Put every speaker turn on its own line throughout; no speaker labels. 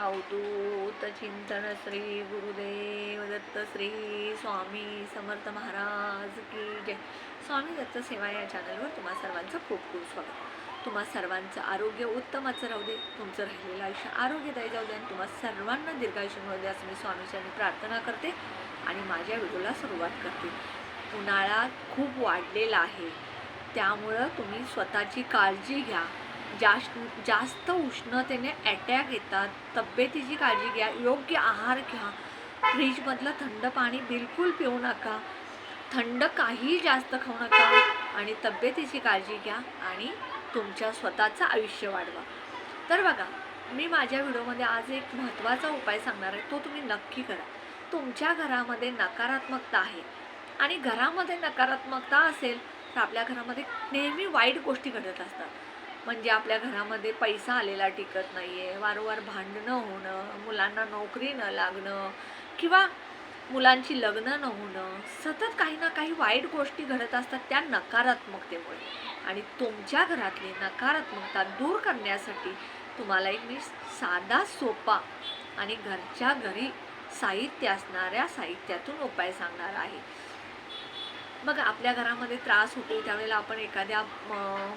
अवधूत चिंतन श्री गुरुदेव दत्त श्री स्वामी समर्थ महाराज की जय. स्वामी दत्त सेवा या चॅनलवर तुम्हा सर्वांचं खूप खूप स्वागत. तुम्हा सर्वांचं आरोग्य उत्तमाचं राहू दे. तुमचं राहिलेलं आयुष्य आरोग्यदायी जाऊ दे आणि तुम्हा सर्वांना दीर्घायुष्य मिळू दे असं मी स्वामीच्यांनी प्रार्थना करते आणि माझ्या व्हिडिओला सुरुवात करते. उन्हाळा खूप वाढलेला आहे. त्यामुळं तुम्ही स्वतःची काळजी घ्या. जास्त जास्त उष्णतेने अटॅक येतात. तब्येतीची काळजी घ्या योग्य आहार घ्या. फ्रीजमधलं थंड पाणी बिलकुल पिऊ नका. थंड काही जास्त खाऊ नका आणि तब्येतीची काळजी घ्या आणि तुमच्या स्वतःचं आयुष्य वाढवा. तर बघा मी माझ्या व्हिडिओमध्ये आज एक महत्त्वाचा उपाय सांगणार आहे तो तुम्ही नक्की करा. तुमच्या घरामध्ये नकारात्मकता आहे आणि घरामध्ये नकारात्मकता असेल तर आपल्या घरामध्ये नेहमी वाईट गोष्टी घडत असतात. म्हणजे आपल्या घरामध्ये पैसा आलेला टिकत नाही आहे वारंवार भांडणं होणं मुलांना नोकरी न लागणं किंवा मुलांची लग्न न होणं सतत काही ना काही वाईट गोष्टी घडत असतात त्या नकारात्मकतेमुळे. आणि तुमच्या घरातली नकारात्मकता दूर करण्यासाठी तुम्हाला एक मी साधा सोपा आणि घरच्या घरी साहित्य असणाऱ्या साहित्यातून उपाय सांगणार आहे. बघा आपल्या घरामध्ये त्रास होतो. त्यावेळेला आपण एखाद्या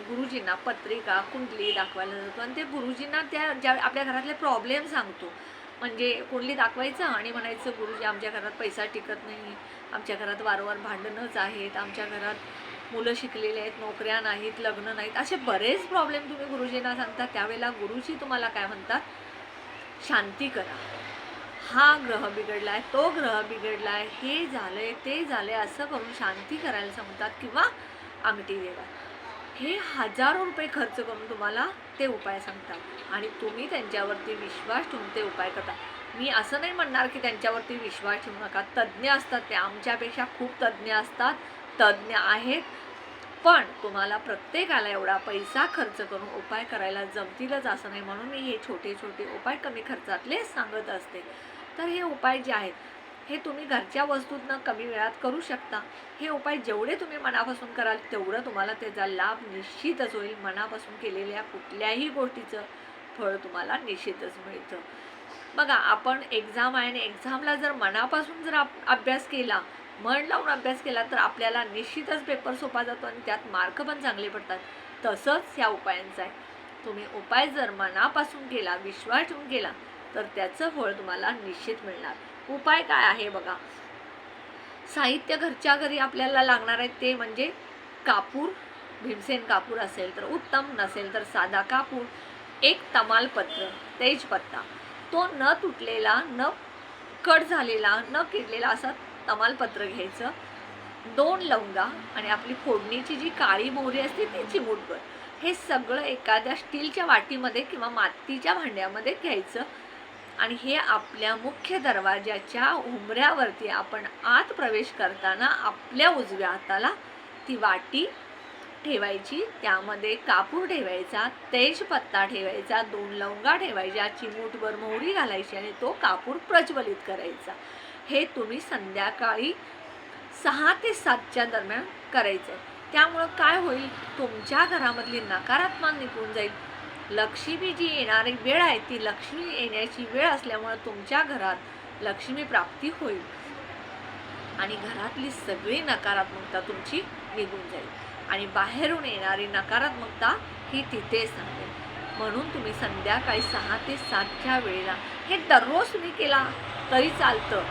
गुरुजींना पत्रिका कुंडली दाखवायला जातो आणि ते गुरुजींना त्या ज्या आपल्या घरातले प्रॉब्लेम सांगतो. म्हणजे कुंडली दाखवायचं आणि म्हणायचं गुरुजी आमच्या घरात पैसा टिकत नाही. आमच्या घरात वारंवार भांडणंच आहेत. आमच्या घरात मुलं शिकलेले आहेत नोकऱ्या नाहीत लग्न नाहीत. असे बरेच प्रॉब्लेम तुम्ही गुरुजींना सांगता. त्यावेळेला गुरुजी तुम्हाला काय म्हणतात? शांती करा. हा ग्रह बिघडला आहे तो ग्रह बिघडला आहे हे झालं आहे ते झालं आहे असं करून शांती करायला सांगतात किंवा अंगठी देवा हे हजारो रुपये खर्च करून तुम्हाला ते उपाय सांगतात आणि तुम्ही त्यांच्यावरती विश्वास ठेवून ते उपाय करता. मी असं नाही म्हणणार की त्यांच्यावरती विश्वास ठेवू नका. तज्ज्ञ असतात ते आमच्यापेक्षा खूप तज्ज्ञ असतात. तज्ज्ञ आहेत. पण तुम्हाला प्रत्येकाला एवढा पैसा खर्च करून उपाय करायला जमतीलच असं नाही म्हणून मी हे छोटे छोटे उपाय कमी खर्चातले सांगत असते. तर हे उपाय जे आहेत हे तुम्ही घरच्या वस्तूंना कमी वेळात करू शकता. हे उपाय जेवढे तुम्ही मनापासून कराल तेवढं तुम्हाला त्याचा लाभ निश्चितच होईल. मनापासून केलेल्या कुठल्याही गोष्टीचं फळ तुम्हाला निश्चितच मिळतं. बघा आपण एक्झाम आहे आणि एक्झामला जर मनापासून जर आप- अभ्यास केला मन लावून अभ्यास केला तर आपल्याला निश्चितच पेपर सोपा जातो आणि त्यात मार्क पण चांगले पडतात. तसंच ह्या उपायांचं आहे. तुम्ही उपाय जर मनापासून केला विश्वास ठेवून केला तर त्याचं फळ तुम्हाला निश्चित मिळणार. उपाय काय आहे बघा? साहित्य घरच्या घरी आपल्याला लागणार आहे ते म्हणजे कापूर भीमसेन कापूर असेल तर उत्तम नसेल तर साधा कापूर. एक तमालपत्र तेजपत्ता. तो न तुटलेला न कट झालेला न किडलेला असा तमालपत्र घ्यायचं दोन लवंगा आणि आपली फोडणीची जी काळी मोहरी असते ती चिमूटभर हे सगळं एखाद्या स्टीलच्या वाटीमध्ये किंवा मातीच्या भांड्यामध्ये घ्यायचं आणि हे आपल्या मुख्य दरवाजाच्या उमऱ्यावरती आपण आत प्रवेश करताना आपल्या उजव्या हाताला ती वाटी ठेवायची. त्यामध्ये कापूर ठेवायचा तेजपत्ता ठेवायचा दोन लवंगा ठेवायच्या चिमूटभर मोहरी घालायची आणि तो कापूर प्रज्वलित करायचा. हे तुम्ही संध्याकाळी सहा ते सातच्या दरम्यान करायचं त्यामुळं काय होईल? तुमच्या घरामधली नकारात्मक निघून जाईल. लक्ष्मी जी येणारी वेळ आहे. ती लक्ष्मी येण्याची वेळ असल्यामुळं तुमच्या घरात लक्ष्मी प्राप्ती होईल. आणि घरातली सगळी नकारात्मकता तुमची निघून जाईल. आणि बाहेरून येणारी नकारात्मकता ही तिथेच थांबेल म्हणून तुम्ही संध्याकाळी सहा ते सातच्या वेळेला हे दररोज तुम्ही केला तरी चालतं.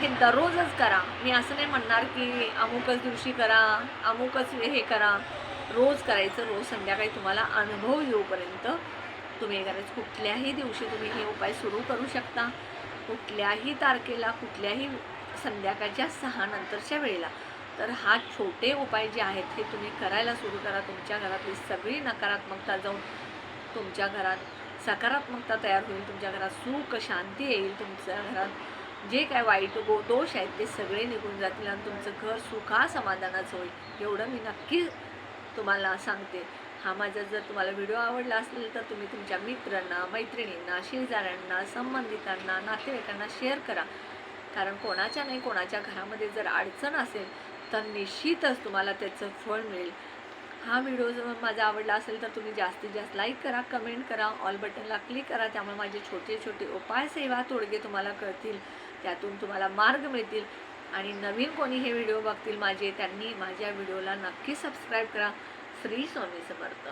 हे दररोजच करा. मी असं नाही म्हणणार की अमुकच दिवशी करा अमुकच हे करा. रोज करायचं रोज संध्याकाळी तुम्हाला अनुभव येऊपर्यंत तुम्ही हे करायचं. कुठल्याही दिवशी तुम्ही हे उपाय सुरू करू शकता. कुठल्याही तारखेला कुठल्याही संध्याकाळच्या सहा नंतरच्या वेळेला. तर हा छोटे उपाय जे आहेत हे तुम्ही करायला सुरू करा. तुमच्या घरातली सगळी नकारात्मकता जाऊन तुमच्या घरात सकारात्मकता तयार होईल. तुमच्या घरात सुख शांती येईल. तुमच्या घरात जे काय वाईट गो दोष आहेत ते सगळे निघून जातील आणि तुमचं घर सुखा समाधानाचं होईल. एवढं मी नक्की तुम्हाला सांगते. हा माझा जर तुम्हाला व्हिडिओ आवडला असेल तर तुम्ही तुमच्या मित्रांना मैत्रिणींना शेजाऱ्यांना संबंधितांना नातेवाईकांना शेअर करा. कारण कोणाच्या नाही कोणाच्या घरामध्ये जर अडचण असेल तर निश्चितच तुम्हाला त्याचं फळ मिळेल. हा व्हिडिओ जर माझा आवडला असेल तर तुम्ही जास्तीत जास्त लाईक करा कमेंट करा ऑल बटनला क्लिक करा. त्यामुळे माझे छोटे छोटे उपाय सेवा तोडगे तुम्हाला कळतील. त्यातून तुम्हाला मार्ग मिळतील. आणि नवीन कोणी हे व्हिडिओ बघतील माझे त्यांनी माझ्या व्हिडिओला नक्की सबस्क्राईब करा. श्री स्वामी समर्थ.